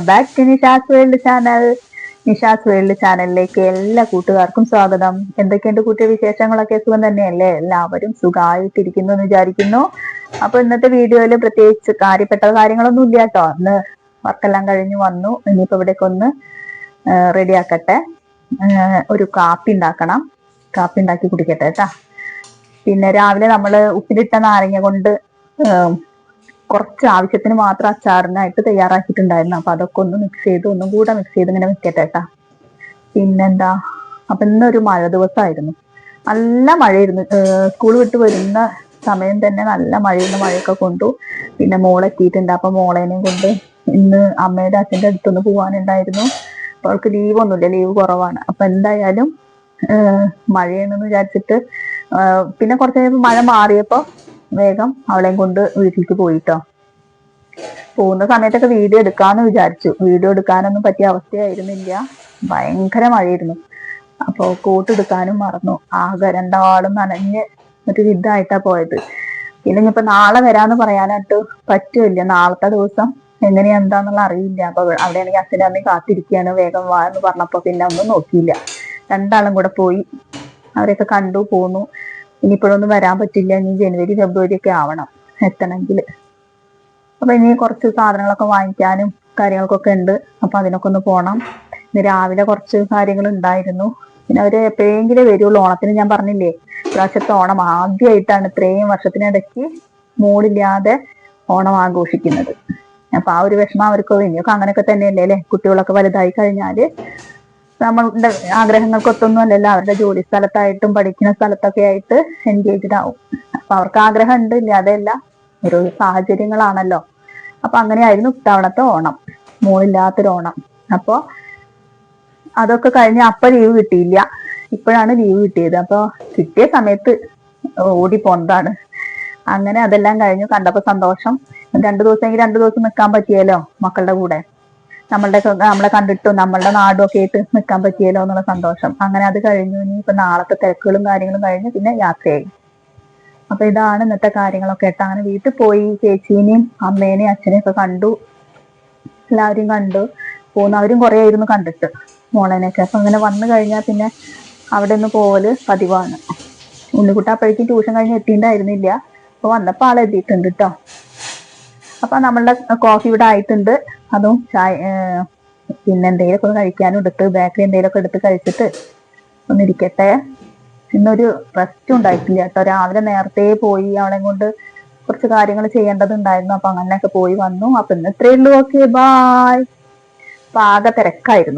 Welcome back to Nisha's world channel Nisha's world ചാനലിലേക്ക് എല്ലാ കൂട്ടുകാർക്കും സ്വാഗതം. എന്തൊക്കെയുണ്ട് കൂട്ടിയ വിശേഷങ്ങളൊക്കെ? സുഖം തന്നെയല്ലേ? എല്ലാവരും സുഖമായിട്ടിരിക്കുന്നു എന്ന് വിചാരിക്കുന്നു. അപ്പൊ ഇന്നത്തെ വീഡിയോയിൽ പ്രത്യേകിച്ച് കാര്യപ്പെട്ട കാര്യങ്ങളൊന്നും ഇല്ല കേട്ടോ. അന്ന് വർക്കെല്ലാം കഴിഞ്ഞു വന്നു. ഇനിയിപ്പോ ഇവിടേക്ക് ഒന്ന് റെഡിയാക്കട്ടെ. ഒരു കാപ്പി ഉണ്ടാക്കണം. കാപ്പി ഉണ്ടാക്കി കുടിക്കട്ടെ കേട്ടാ. പിന്നെ രാവിലെ നമ്മൾ ഉപ്പിലിട്ട നാരങ്ങ കൊണ്ട് കുറച്ച് ആവശ്യത്തിന് മാത്രം അച്ചാറിനായിട്ട് തയ്യാറാക്കിയിട്ടുണ്ടായിരുന്നു. അപ്പൊ അതൊക്കെ ഒന്ന് മിക്സ് ചെയ്ത് ഒന്നും കൂടെ മിക്സ് ചെയ്ത് ഇങ്ങനെ വെക്കട്ടെ കേട്ടാ പിന്നെന്താ? അപ്പൊ ഇന്നൊരു മഴ ദിവസമായിരുന്നു നല്ല മഴയായിരുന്നു. സ്കൂൾ വിട്ട് വരുന്ന സമയം തന്നെ നല്ല മഴയിരുന്ന മഴയൊക്കെ കൊണ്ടു. പിന്നെ മോളെത്തിയിട്ടുണ്ട് അപ്പൊ മോളേനെയും കൊണ്ട് ഇന്ന് അമ്മയുടെ അച്ഛന്റെ അടുത്തൊന്ന് പോകാനുണ്ടായിരുന്നു അപ്പൊ അവൾക്ക് ലീവ് ഒന്നുമില്ല. ലീവ് കുറവാണ്. അപ്പൊ എന്തായാലും മഴയാണെന്ന് വിചാരിച്ചിട്ട് പിന്നെ കുറച്ച് കഴിയുമ്പോൾ മഴ മാറിയപ്പോ വേഗം അവളെയും കൊണ്ട് വീട്ടിലേക്ക് പോയിട്ടോ. പോകുന്ന സമയത്തൊക്കെ വീഡിയോ എടുക്കാന്ന് വിചാരിച്ചു. വീഡിയോ എടുക്കാനൊന്നും പറ്റിയ അവസ്ഥയായിരുന്നില്ല. ഭയങ്കര മഴയായിരുന്നു. അപ്പോൾ കോട്ട് എടുക്കാനും മറന്നു. ആകെ രണ്ടാളും നനഞ്ഞ് ഒരു വിധായിട്ടാ പോയത്. പിന്നെ ഇനിയിപ്പോ നാളെ വരാന്ന് പറയാനായിട്ട് പറ്റുമില്ല നാളത്തെ ദിവസം എങ്ങനെയാ എന്താന്നുള്ള അറിയില്ല. അപ്പൊ അവിടെയാണെങ്കിൽ അച്ഛന്റെ അമ്മയും കാത്തിരിക്കുകയാണ്. വേഗം വാ എന്ന് പറഞ്ഞപ്പോ പിന്നെ ഒന്നും നോക്കിയില്ല. രണ്ടാളും കൂടെ പോയി. അവരെയൊക്കെ കണ്ടു പോന്നു. ഇനിയിപ്പോഴൊന്നും വരാൻ പറ്റില്ല. ഇനി ജനുവരി ഫെബ്രുവരി ഒക്കെ ആവണം എത്തണമെങ്കിൽ. അപ്പൊ ഇനി കുറച്ച് സാധനങ്ങളൊക്കെ വാങ്ങിക്കാനും കാര്യങ്ങൾക്കൊക്കെ ഉണ്ട്. അപ്പൊ അതിനൊക്കെ ഒന്ന് പോണം. ഇന്ന് രാവിലെ കുറച്ച് കാര്യങ്ങൾ ഉണ്ടായിരുന്നു. പിന്നെ അവർ എപ്പോഴെങ്കിലും വരുള്ളൂ. ഓണത്തിന് ഞാൻ പറഞ്ഞില്ലേ പ്രാവശ്യത്തെ ഓണം ആദ്യമായിട്ടാണ് ഇത്രയും വർഷത്തിനിടയ്ക്ക് മൂടില്ലാതെ ഓണം ആഘോഷിക്കുന്നത്. അപ്പൊ ആ ഒരു വിഷമം അവർക്ക് ഇനിയൊക്കെ അങ്ങനെയൊക്കെ തന്നെയല്ലേ അല്ലെ? കുട്ടികളൊക്കെ വലുതായി കഴിഞ്ഞാൽ നമ്മളുടെ ആഗ്രഹങ്ങൾക്കൊത്തൊന്നും അല്ലല്ലോ. അവരുടെ ജോലി സ്ഥലത്തായിട്ടും പഠിക്കുന്ന സ്ഥലത്തൊക്കെ ആയിട്ട് എൻഗേജ്ഡ് ആവും. അപ്പൊ അവർക്ക് ആഗ്രഹം ഉണ്ട് ഇല്ല അതല്ല. ഒരു സാഹചര്യങ്ങളാണല്ലോ. അപ്പൊ അങ്ങനെയായിരുന്നു ഇത്തവണത്തെ ഓണം. മോളില്ലാത്തൊരു ഓണം. അപ്പോ അതൊക്കെ കഴിഞ്ഞ് അപ്പൊ ലീവ് കിട്ടിയില്ല. ഇപ്പോഴാണ് ലീവ് കിട്ടിയത്. അപ്പൊ കിട്ടിയ സമയത്ത് ഓടി പോന്നതാണ്. അങ്ങനെ അതെല്ലാം കഴിഞ്ഞു. കണ്ടപ്പോ സന്തോഷം. രണ്ടു ദിവസം രണ്ടു ദിവസം നിൽക്കാൻ പറ്റിയല്ലോ മക്കളുടെ കൂടെ. നമ്മളുടെ നമ്മളെ കണ്ടിട്ടും നമ്മളുടെ നാടും ഒക്കെ ആയിട്ട് നിൽക്കാൻ പറ്റിയല്ലോ എന്നുള്ള സന്തോഷം. അങ്ങനെ അത് കഴിഞ്ഞു. ഇനി ഇപ്പൊ നാളത്തെ തിരക്കുകളും കാര്യങ്ങളും കഴിഞ്ഞ് പിന്നെ യാത്രയായി. അപ്പൊ ഇതാണ് ഇന്നത്തെ കാര്യങ്ങളൊക്കെ ആയിട്ട് അങ്ങനെ വീട്ടിൽ പോയി ചേച്ചീനെയും അമ്മേനെയും അച്ഛനെയും ഒക്കെ കണ്ടു. എല്ലാവരും കണ്ടു. പോകുന്നവരും കുറെ ആയിരുന്നു കണ്ടിട്ട് മോളേനെയൊക്കെ. അപ്പൊ അങ്ങനെ വന്നു കഴിഞ്ഞാൽ പിന്നെ അവിടെ നിന്ന് പോവൽ പതിവാണ്. ഉണ്ണിക്കുട്ട അപ്പോഴേക്കും ട്യൂഷൻ കഴിഞ്ഞ് എത്തിണ്ടായിരുന്നില്ല. അപ്പൊ വന്നപ്പോൾ ആളെത്തിയിട്ടുണ്ട് കേട്ടോ അപ്പൊ നമ്മളുടെ കോഫി ഇവിടെ ആയിട്ടുണ്ട്. അതും ചായ പിന്നെ എന്തെങ്കിലുമൊക്കെ ഒന്ന് കഴിക്കാനും എടുത്ത് ബേക്കറി എന്തെങ്കിലുമൊക്കെ എടുത്ത് കഴിച്ചിട്ട് ഒന്നിരിക്കട്ടെ. ഇന്നൊരു റെസ്റ്റ് ഉണ്ടായിട്ടില്ല കേട്ടോ. രാവിലെ നേരത്തെ പോയി അവളെ കൊണ്ട് കുറച്ച് കാര്യങ്ങൾ ചെയ്യേണ്ടതുണ്ടായിരുന്നു അപ്പൊ അങ്ങനെയൊക്കെ പോയി വന്നു. അപ്പൊ ഇന്ന് ഇത്രയേ ഉള്ളൂ. ഓക്കെ ബായ് പാക തിരക്കായിരുന്നു.